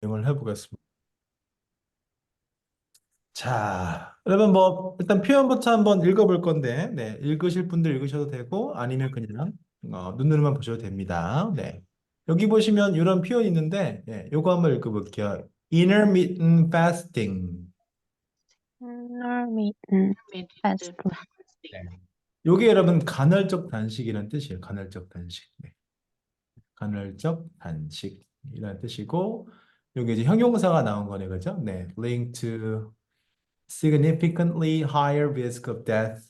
진행을 해보겠습니다. 자, 여러분 뭐 일단 표현부터 한번 읽어볼 건데, 네, 읽으실 분들 읽으셔도 되고 아니면 그냥 어, 눈으로만 보셔도 됩니다. 네, 여기 보시면 이런 표현이 있는데, 네, 요거 한번 읽어볼게요. Intermittent fasting. intermittent fasting. 네. 요게 여러분 간헐적 단식이라는 뜻이에요. 간헐적 단식. 네. 간헐적 단식이라는 뜻이고, 여기 이제 형용사가 나온 거네, 그죠? 네, link to significantly higher risk of death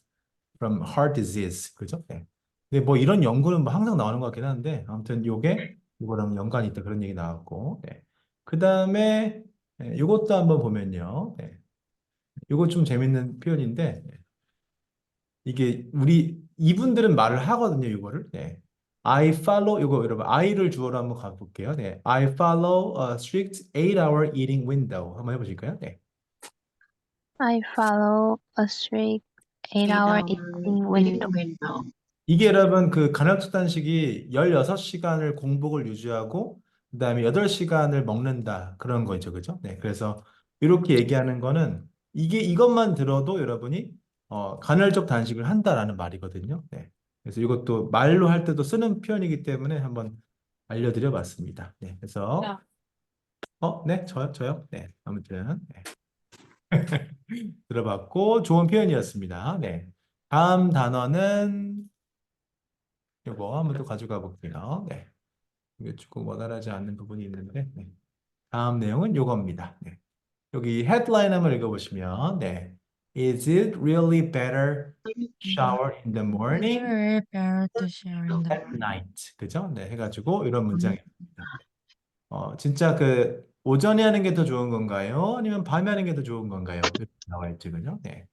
from heart disease. 그죠? 네. 근데 뭐 이런 연구는 뭐 항상 나오는 것 같긴 한데, 아무튼 요게 이거랑 연관이 있다 그런 얘기 나왔고, 네. 그 다음에 네, 요것도 한번 보면요. 네. 요거 좀 재밌는 표현인데, 네. 이게 우리 이분들은 말을 하거든요, 이거를. 네. I follow 이거 여러분 I를 주어로 한번 가볼게요. 네. I follow a strict 8-hour eating window. 한번 해보실까요? 네. I follow a strict eight-hour eating window. 이게 여러분 그 간헐적 단식이 16시간을 공복을 유지하고 그다음에 8시간을 먹는다 그런 거죠. 그죠? 네. 그래서 이렇게 얘기하는 거는 이게 이것만 들어도 여러분이 어, 간헐적 단식을 한다라는 말이거든요. 네. 그래서 이것도 말로 할 때도 쓰는 표현이기 때문에 한번 알려드려 봤습니다. 네. 그래서 야. 어, 네, 저요, 저요. 네. 아무튼 네. 들어봤고 좋은 표현이었습니다. 네. 다음 단어는 이거 한번 또 가져가 볼게요. 네. 이게 조금 원활하지 않는 부분이 있는데 네. 다음 내용은 이겁니다. 네. 여기 헤드라인 한번 읽어보시면 네. Is it really better shower in the morning better to share in the at night? 그죠? 네, 해가지고 이런 문장입니다. 어, 진짜 그 오전에 하는 게 더 좋은 건가요? 아니면 밤에 하는 게 더 좋은 건가요? 이렇게 나와 있죠, 그죠? 네.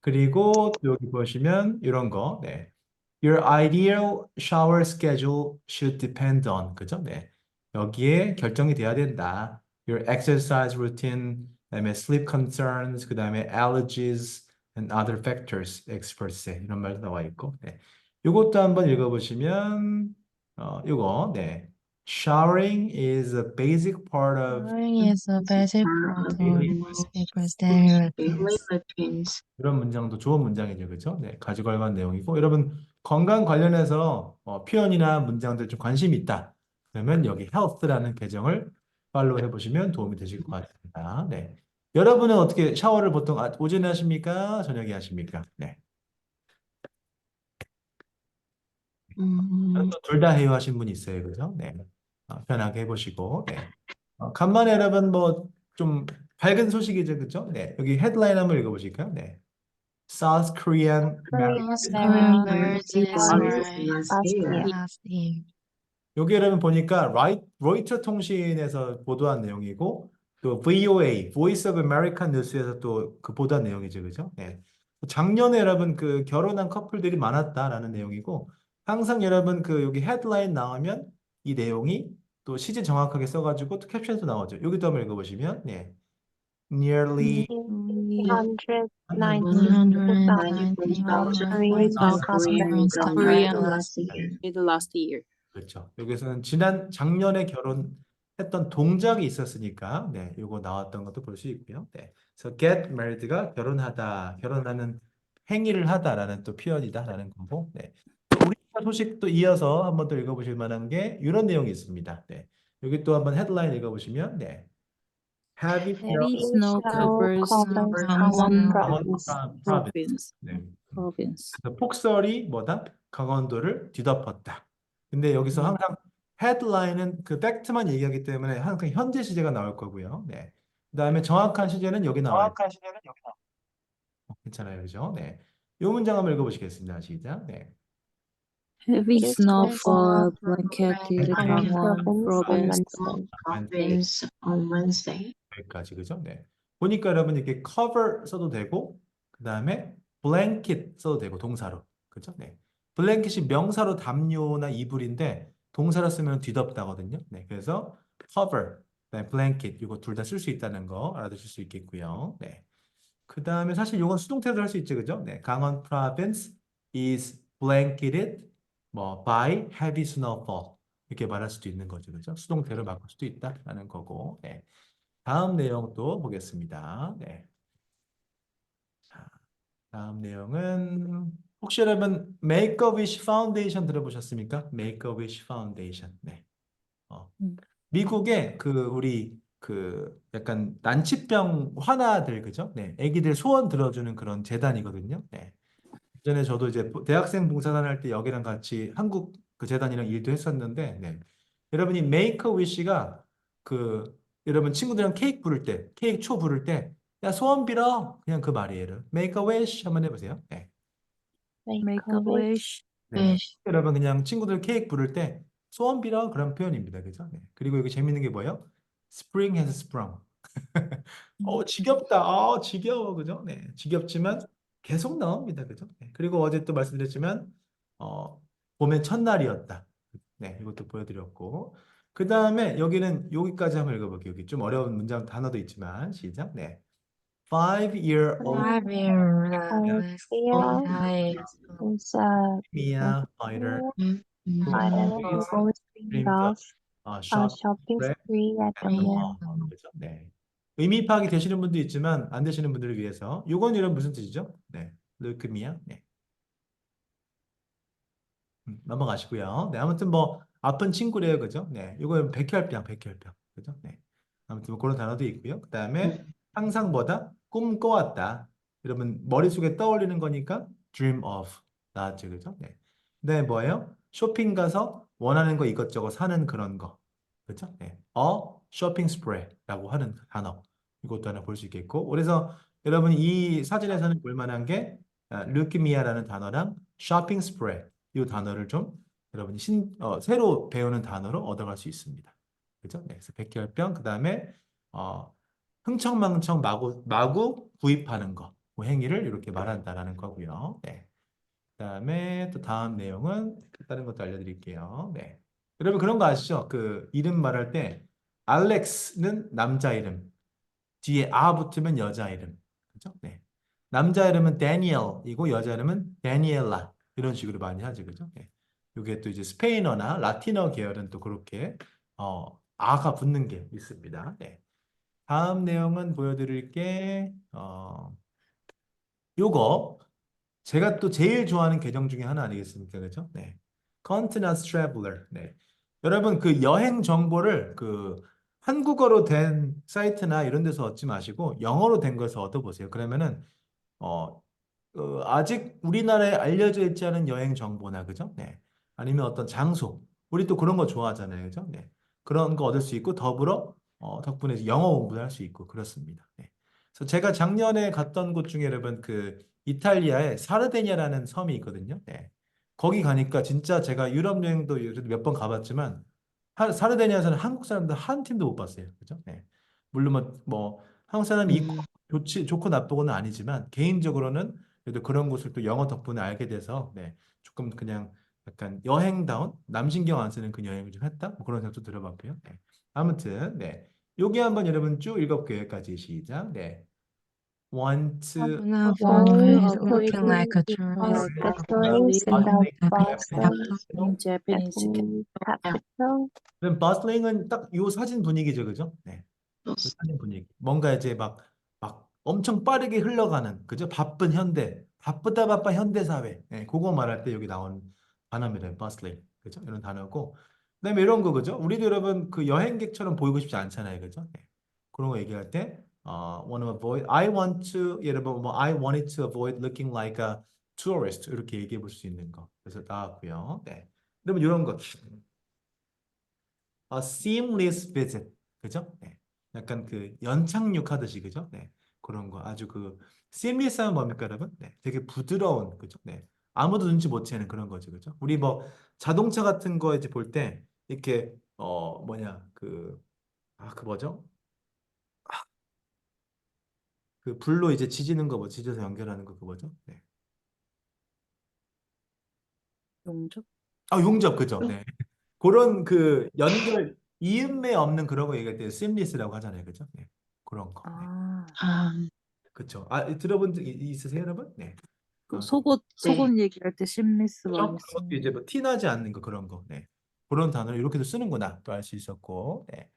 그리고 또 여기 보시면 이런 거, 네. Your ideal shower schedule should depend on, 그죠? 네. 여기에 결정이 돼야 된다. Your exercise routine, 그다음에 sleep concerns, 그다음에 allergies and other factors, experts 이런 말도 나와 있고, 네. 이것도 한번 읽어보시면, 어, 이거, 네. Showering is a basic part of Showering is a basic part of people's daily routines. 이런 문장도 좋은 문장이죠, 그죠? 네, 가지고 갈 내용이고, 여러분 건강 관련해서 어, 표현이나 문장들 좀 관심이 있다. 그러면 여기 health라는 계정을 팔로우 해보시면 도움이 되실 것 같습니다. 네, 여러분은 어떻게 샤워를 보통 아, 오전에 하십니까? 저녁에 하십니까? 네, 음, 둘다 해요 하신 분이 있어요, 그죠? 네, 어, 편하게 해보시고, 네, 어, 간만에 여러분 뭐 좀 밝은 소식이죠, 그죠? 네, 여기 헤드라인 한번 읽어보실까요? 네, South Korean. 여기 여러분 보니까 라이, 로이터 통신에서 보도한 내용이고 또 VOA, Voice of America 뉴스에서 또 그 보도한 내용이죠, 그죠? 네. 작년에 여러분 그 결혼한 커플들이 많았다라는 내용이고 항상 여러분 그 여기 헤드라인 나오면 이 내용이 또 시제 정확하게 써가지고 또 캡션도 나오죠. 여기도 한번 읽어보시면 네. Nearly 190,000 South Korean last year. 그렇죠. 여기서는 지난 작년에 결혼 했던 동작이 있었으니까 네, 요거 나왔던 것도 볼 수 있고요. 네. 그래서 get married가 결혼하다, 결혼하는 행위를 하다라는 또 표현이다라는 거고. 네. 우리 소식도 이어서 한번 더 읽어보실 만한 게 이런 내용이 있습니다. 네. 여기 또 한번 헤드라인 읽어보시면 네. Heavy snow covers Gangwon province. 네. Province. 폭설이 뭐다? 강원도를 뒤덮었다. 근데 여기서 항상 헤드라인은 그 팩트만 얘기하기 때문에 항상 현재 시제가 나올 거고요. 네. 그다음에 정확한 시제는 여기 나와요. 어, 괜찮아요, 그죠? 네. 이 문장 한번 읽어 보시겠습니다. 시작. 네. Heavy snowfall snowfall blanketed Gangwon Gangwon province province. on Wednesday. Province on Wednesday. 여기까지 그죠? 네. 보니까 여러분 이렇게 cover 써도 되고 그다음에 blanket 써도 되고 동사로. 그죠? 네. 블랭킷이 명사로 담요나 이불인데 동사로 쓰면 뒤덮다거든요. 네. 그래서 cover, 네, blanket 이거 둘 다 쓸 수 있다는 거 알아두실 수 있겠고요. 네. 그 다음에 사실 이건 수동태도 할 수 있죠. 그죠? 네. 강원 province is blanketed 뭐 by heavy snowfall. 이렇게 말할 수도 있는 거죠. 그죠? 수동태로 바꿀 수도 있다라는 거고. 네. 다음 내용 또 보겠습니다. 네. 자, 다음 내용은 혹시 여러분 Make a Wish Foundation 들어보셨습니까? Make a Wish Foundation. 네. 어. 음. 미국에 그 우리 그 약간 난치병 환아들 그죠? 네. 아기들 소원 들어주는 그런 재단이거든요. 네. 전에 저도 이제 대학생 봉사단 할 때 여기랑 같이 한국 그 재단이랑 일도 했었는데 네. 여러분이 Make a Wish가 그 여러분 친구들이랑 케이크 부를 때 케이크 초 부를 때 야 소원 빌어 그냥 그 말이에요. Make a wish 한번 해보세요. 네. Make a wish. 네. 여러분 그냥 친구들 케이크 부를 때 소원 빌어 그런 표현입니다. 그죠? 네. 그리고 여기 재밌는 게 뭐예요? Spring has sprung. 어 지겹다. 아 지겨워. 그죠? 네. 지겹지만 계속 나옵니다. 그죠? 네. 그리고 어제 또 말씀드렸지만 어 봄의 첫날이었다. 네. 이것도 보여드렸고 그 다음에 여기는 여기까지 한번 읽어볼게요. 여기 좀 어려운 문장 단어도 있지만 시작. 네. Five year old Five year old is a Mia fighter who is goes dreamed off 어, a shop shopping spree spree at the the mall. 그죠? 네. 의미 파악이 되시는 분도 있지만 안 되시는 분들을 위해서 요건 이런 무슨 뜻이죠? 네. Look Mia. 네. 음, 넘어가시고요. 네, 아무튼 뭐 아픈 친구래요, 그죠? 네, 이건 백혈병, 백혈병, 그죠? 네, 아무튼 뭐 그런 단어도 있고요. 그 다음에 항상보다 꿈꿔왔다. 여러분 머릿속에 떠올리는 거니까 dream of 나왔죠, 그죠? 네, 네, 뭐예요? 쇼핑 가서 원하는 거 이것저것 사는 그런 거, 그죠? 네, a shopping spree라고 하는 단어 이것도 하나 볼 수 있겠고, 그래서 여러분 이 사진에서는 볼 만한 게 아, 루키미아라는 단어랑 shopping spree 이 단어를 좀 여러분이 신, 어, 새로 배우는 단어로 얻어갈 수 있습니다. 그죠? 네, 그래서 백혈병, 그 다음에 어, 흥청망청 마구, 마구 구입하는 거, 그 행위를 이렇게 말한다라는 거고요. 네. 그 다음에 또 다음 내용은 다른 것도 알려드릴게요. 네. 여러분 그런 거 아시죠? 그 이름 말할 때 알렉스는 남자 이름, 뒤에 아 붙으면 여자 이름. 그죠? 네. 남자 이름은 다니엘이고 여자 이름은 다니엘라. 이런 식으로 많이 하죠, 그죠? 예. 이게 또 이제 스페인어나 라틴어 계열은 또 그렇게 어, 아가 붙는 게 있습니다. 네. 다음 내용은 보여드릴 게 어, 요거 제가 또 제일 좋아하는 계정 중에 하나 아니겠습니까, 그죠? 네. Continental Traveler. 네. 여러분 그 여행 정보를 그 한국어로 된 사이트나 이런 데서 얻지 마시고 영어로 된 것을 얻어보세요. 그러면은 어, 어, 아직 우리나라에 알려져 있지 않은 여행 정보나 그죠? 네. 아니면 어떤 장소. 우리 또 그런 거 좋아하잖아요. 그죠? 네. 그런 거 얻을 수 있고 더불어 어, 덕분에 영어 공부도 할수 있고 그렇습니다. 네. 그래서 제가 작년에 갔던 곳 중에 여러분 그 이탈리아에 사르데냐라는 섬이 있거든요. 네. 거기 가니까 진짜 제가 유럽 여행도 몇 번 가봤지만 하- 사르데냐에서는 한국 사람들 한 팀도 못 봤어요. 그죠? 네. 물론 뭐, 뭐 한국 사람이 있고 좋지 좋고 나쁘고는 아니지만 개인적으로는 그래도 그런 곳을 또 영어 덕분에 알게 돼서 네, 조금 그냥 약간 여행다운 남신경 안 쓰는 그 여행을 좀 했다 뭐 그런 생각도 들어봤고요. 네. 아무튼 네 여기 한번 여러분 쭉 읽어볼게요. 여기까지 시작. 네. Want to One of looking like a tourist tourist in the bustling In Japanese, Japanese capital. 그럼 버슬링은 딱 요 사진 분위기죠, 그죠? 네. 그 사진 분위기. 뭔가 이제 막, 막 엄청 빠르게 흘러가는, 그죠? 바쁜 현대, 바쁘다 바빠 현대 사회. 네, 그거 말할 때 여기 나온 단어입니다. bustling, 그죠? 이런 단어고. 그다음에 이런 거, 그죠? 우리도 여러분 그 여행객처럼 보이고 싶지 않잖아요, 그죠? 네. 그런 거 얘기할 때, 어, want to avoid, I want to, 여러분 뭐, I wanted to avoid looking like a tourist 이렇게 얘기해 볼 수 있는 거. 그래서 나왔고요. 네. 그러면 이런 거. A seamless visit. 그죠? 네. 약간 그 연착륙 하듯이 그죠? 네. 그런 거 아주 그 seamless 하면 뭡니까 여러분? 네. 되게 부드러운 그죠? 네. 아무도 눈치 못 채는 그런 거죠. 그죠? 우리 뭐 자동차 같은 거 이제 볼 때 이렇게 어 뭐냐 그 아, 그 뭐죠? 아, 그 불로 이제 지지는 거 뭐 지져서 연결하는 거 그 뭐죠? 네. 용접? 아, 용접 그죠? 네. 그런 그 연결 이음매 없는 그런 거 얘기할 때 seamless라고 하잖아요. 그죠? 네. 그런 거. 네. 아, 아, 그쵸. 아, 들어본 적 이- 있으세요, 여러분? 네. 그 어, 속옷 네. 속옷 얘기할 때 심리스 그런 많이 것도 쓰는 이제 뭐 티나지 않는 거 그런 거. 네. 그런 단어를 이렇게도 쓰는구나 또 알 수 있었고 네.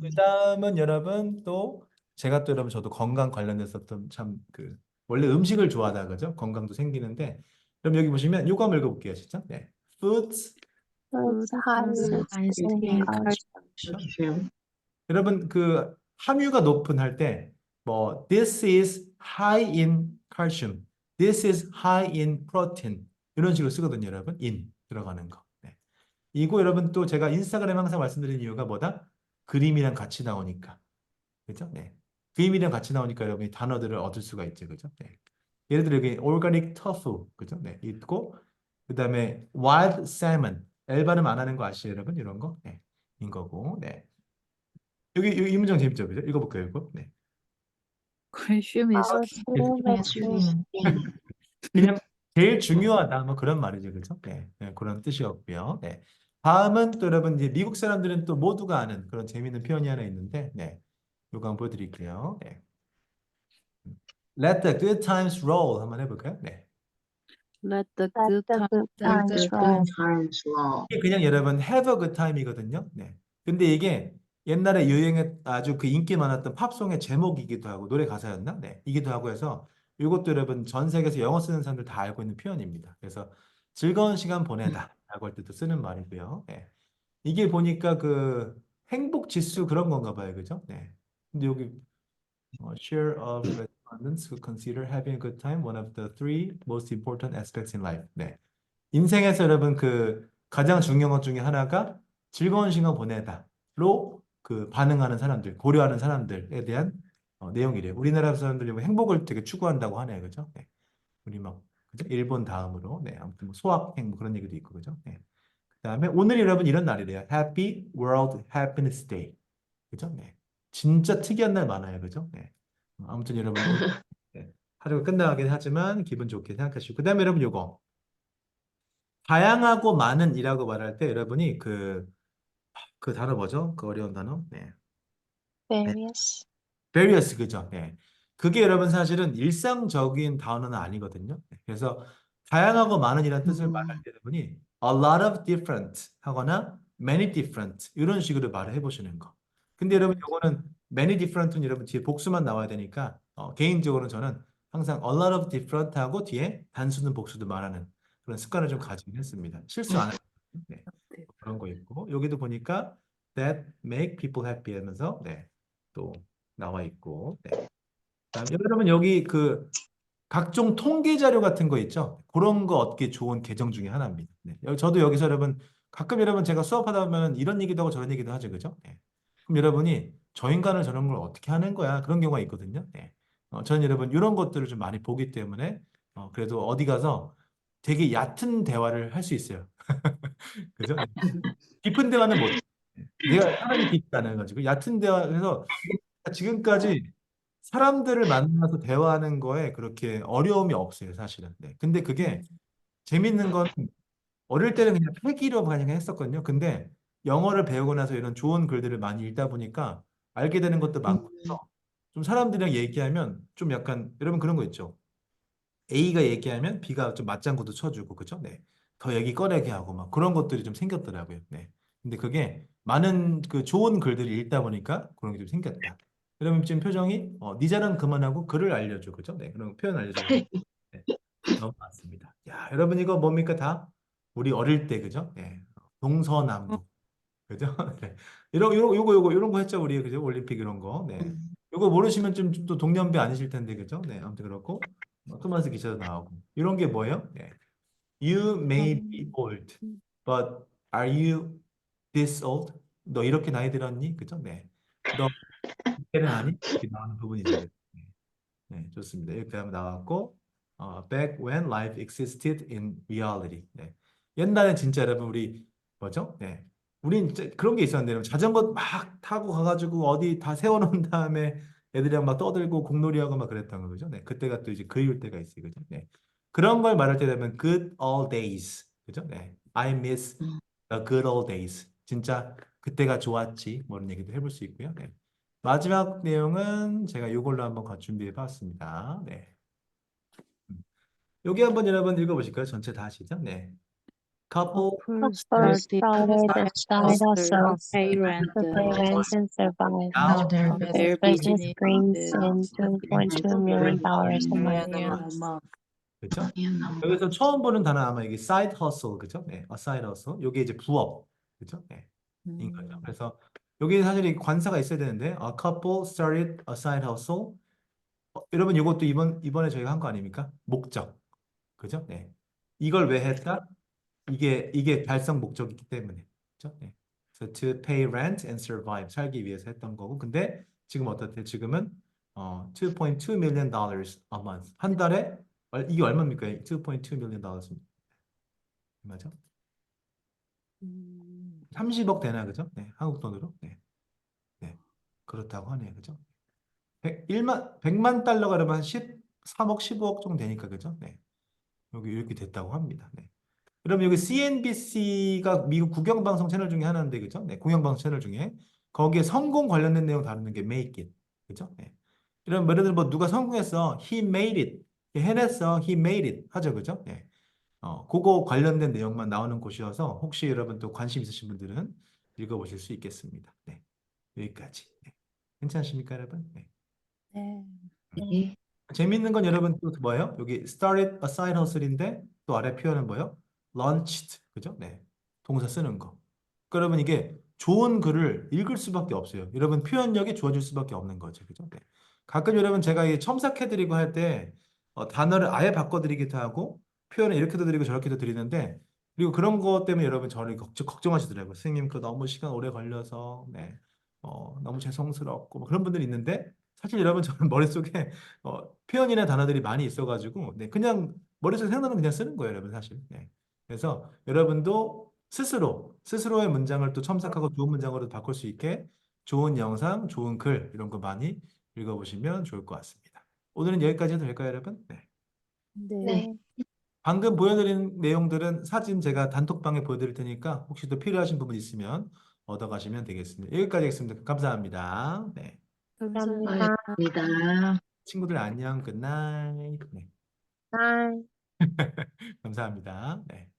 그 다음은 여러분 또 제가 또 여러분 저도 건강 관련해서 참그 원래 음식을 좋아하다 그죠? 건강도 생기는데 그럼 여기 보시면 요거 한번 읽어볼게요 진짜 네. Foods in in calcium. 여러분 그 함유가 높은 할 때 뭐 this is high in calcium, this is high in protein 이런 식으로 쓰거든요, 여러분. in 들어가는 거. 네. 이거 여러분 또 제가 인스타그램 항상 말씀드리는 이유가 뭐다? 그림이랑 같이 나오니까. 그죠? 네. 그림이랑 같이 나오니까 여러분이 단어들을 얻을 수가 있죠, 그죠? 네. 예를 들어 여기 organic tofu, 그죠? 네, 있고 그다음에 wild salmon, L 발음 안 하는 거 아시죠, 여러분? 이런 거, 네, 인 거고, 네. 여기, 여기 이 문장 재밌죠, 그죠? 읽어볼게요, 이거. 네. Calcium is 그냥 제일 중요하다, 뭐 그런 말이죠, 그죠? 네, 네, 그런 뜻이었고요. 네. 다음은 또 여러분 이제 미국 사람들은 또 모두가 아는 그런 재미있는 표현이 하나 있는데, 네, 요거 한번 보여드릴게요. 네. Let the good times roll 한번 해볼까요? 네. let the good times roll. 이게 그냥 여러분 have a good time이거든요. 네. 근데 이게 옛날에 유행했 아주 그 인기 많았던 팝송의 제목이기도 하고 노래 가사였나? 네. 이기도 하고 해서 이것도 여러분 전 세계에서 영어 쓰는 사람들 다 알고 있는 표현입니다. 그래서 즐거운 시간 보내다 라고 할 때도 쓰는 말이고요. 네. 이게 보니까 그 행복 지수 그런 건가 봐요. 그죠? 네. 근데 여기 어, share of respondents who consider having a good time one of the three most important aspects in life. 네. 인생에서 여러분 그 가장 중요한 것 중에 하나가 즐거운 시간 보내다로 그 반응하는 사람들, 고려하는 사람들에 대한 어, 내용이래요. 우리나라 사람들이 뭐 행복을 되게 추구한다고 하네요. 그죠? 네. 우리 막 그죠? 일본 다음으로 네. 아무튼 뭐 소확 행복 그런 얘기도 있고 그죠? 네. 그다음에 오늘 여러분 이런 날이래요. Happy World Happiness Day. 그죠? 네. 진짜 특이한 날 많아요. 그죠? 네. 어, 아무튼 여러분 네. 하루가 끝나가긴 하지만 기분 좋게 생각하시고 그다음에 여러분 요거 다양하고 많은 이라고 말할 때 여러분이 그, 그 단어 뭐죠? 그 어려운 단어? 네. Various. various 그죠? 네. 그게 여러분 사실은 일상적인 단어는 아니거든요. 네. 그래서 다양하고 많은이라는 뜻을 음. 말할 때 여러분이 a lot of different 하거나 many different 이런 식으로 말을 해보시는 거. 근데 여러분 요거는 many different은 여러분 뒤에 복수만 나와야 되니까 어, 개인적으로는 저는 항상 a lot of different 하고 뒤에 단수든 복수든 말하는 그런 습관을 좀 가지긴 했습니다. 실수 안 하고 네. 그런 거 있고 여기도 보니까 that make people happy 하면서 네. 또 나와 있고 네. 여러분 여기 그 각종 통계 자료 같은 거 있죠? 그런 거 얻기 좋은 계정 중에 하나입니다. 네. 저도 여기서 여러분 가끔 여러분 제가 수업하다 보면 이런 얘기도 하고 저런 얘기도 하죠, 그죠? 네. 그럼 여러분이 저 인간은 저런 걸 어떻게 하는 거야? 그런 경우가 있거든요. 네. 어, 저는 여러분 이런 것들을 좀 많이 보기 때문에 어, 그래도 어디 가서 되게 얕은 대화를 할 수 있어요. 그죠? 네. 깊은 대화는 못. 네. 내가 사람이 깊지 않아가지고 얕은 대화에서 지금까지 사람들을 만나서 대화하는 거에 그렇게 어려움이 없어요, 사실은. 네. 근데 그게 재밌는 건 어릴 때는 그냥 필기로 그냥 했었거든요. 근데 영어를 배우고 나서 이런 좋은 글들을 많이 읽다 보니까 알게 되는 것도 많고 해서 좀 사람들이랑 얘기하면 좀 약간 여러분 그런 거 있죠. A가 얘기하면 B가 좀 맞장구도 쳐주고 그죠? 네. 더 얘기 꺼내게 하고 막 그런 것들이 좀 생겼더라고요. 네. 근데 그게 많은 그 좋은 글들을 읽다 보니까 그런 게 좀 생겼다. 여러분 지금 표정이 어, 네 자랑 그만하고 글을 알려줘. 그죠? 네. 그런 표현 알려줘. 네. 너무 많습니다. 야, 여러분 이거 뭡니까 다? 우리 어릴 때 그죠? 네. 동서남북. 그죠? 네. 이런 이런 요거 요거 이런 거 했죠, 우리. 그죠? 올림픽 이런 거. 네. 요거 모르시면 좀 또 동년배 아니실 텐데 그죠? 네. 아무튼 그렇고 어, 토마스 기셔도 나오고. 이런 게 뭐예요? 네. You may be old, but are you this old? 너 이렇게 나이 들었니? 그죠? 네. 너이 때는? 이렇게 나오는 부분이죠. 네. 네, 좋습니다. 이렇게 하면 나왔고 어, back when life existed in reality. 네. 옛날에 진짜 여러분 우리 뭐죠? 네. 우린 그런 게 있었는데 자전거 막 타고 가가지고 어디 다 세워놓은 다음에 애들이랑 막 떠들고 공놀이하고 막 그랬던 거 그죠? 네. 그때가 또 이제 그리울 때가 있어요. 그죠? 네. 그런 걸 말할 때 되면 good old days. 그죠? 네. I miss the good old days. 진짜 그때가 좋았지. 뭐 이런 얘기도 해볼 수 있고요. 네. 마지막 내용은 제가 이걸로 한번 준비해 봤습니다. 네. 음. 여기 한번 여러분 읽어보실까요? 전체 다 시죠? 네. couple Couple Couple started started a a side hustle to pay rent to pay uh, rent and survive. Now their their Business business brings in $2.2 million dollars a month. million a month. 그렇죠? 여기서 처음 보는 단어 아마 이게 side hustle 그죠? 네, a side hustle. 요게 이제 부업 그죠? 네, 인 거죠. 그래서 여기 사실 이 관사가 있어야 되는데 a couple started a side hustle. 어, 여러분 이것도 이번 이번에 저희가 한 거 아닙니까? 목적 그죠? 네, 이걸 왜 했다? 이게 이게 달성 목적이기 때문에 그죠? 네. 그래서 to pay rent and survive 살기 위해서 했던 거고 근데 지금 어떻대? 지금은 어 2.2 million dollars a month 한 달에 얼- 이게 얼마입니까? 2.2 million dollars 맞아? 음, 30억 되나 그죠? 네, 한국 돈으로. 네. 네. 그렇다고 하네요. 그죠? 100, 1만 100만 달러가 그러면 한 13억, 15억 정도 되니까 그죠? 네. 여기 이렇게 됐다고 합니다. 네. 그럼 여기 CNBC가 미국 국영방송 채널 중에 하나인데 그죠? 네, 공영방송 채널 중에 거기에 성공 관련된 내용 다루는 게 Make It. 그죠? 네. 이런 예를 들어 뭐 누가 성공했어. He made it. 해냈어. He made it. 하죠. 그죠? 네. 어, 그거 관련된 내용만 나오는 곳이어서 혹시 여러분 또 관심 있으신 분들은 읽어보실 수 있겠습니다. 네, 여기까지. 네. 괜찮으십니까, 여러분? 네. 네. 재밌는 건 여러분 또 뭐예요? 여기 started a side hustle인데 또 아래 표현은 뭐예요? launched, 그죠? 네, 동사 쓰는 거. 그러니까 여러분 이게 좋은 글을 읽을 수밖에 없어요. 여러분 표현력이 좋아질 수밖에 없는 거죠, 그죠? 네. 가끔 여러분 제가 이 첨삭해드리고 할때 어, 단어를 아예 바꿔드리기도 하고 표현을 이렇게도 드리고 저렇게도 드리는데 그리고 그런 것 때문에 여러분 저를 걱정, 걱정하시더라고요. 선생님 그 너무 시간 오래 걸려서 네, 어, 너무 죄송스럽고 뭐 그런 분들이 있는데 사실 여러분 저는 머릿속에 어, 표현이나 단어들이 많이 있어가지고 네, 그냥 머릿속에 생각나면 그냥 쓰는 거예요, 여러분 사실. 네. 그래서 여러분도 스스로 스스로의 문장을 또 첨삭하고 좋은 문장으로 바꿀 수 있게 좋은 영상, 좋은 글 이런 거 많이 읽어보시면 좋을 것 같습니다. 오늘은 여기까지 해도 될까요, 여러분? 네. 네. 네. 방금 보여드린 내용들은 사진 제가 단톡방에 보여드릴 테니까 혹시 또 필요하신 부분 있으면 얻어가시면 되겠습니다. 여기까지 하겠습니다. 감사합니다. 네. 감사합니다. 감사합니다. 친구들 안녕. 굿나잇. 네. 감사합니다. 네.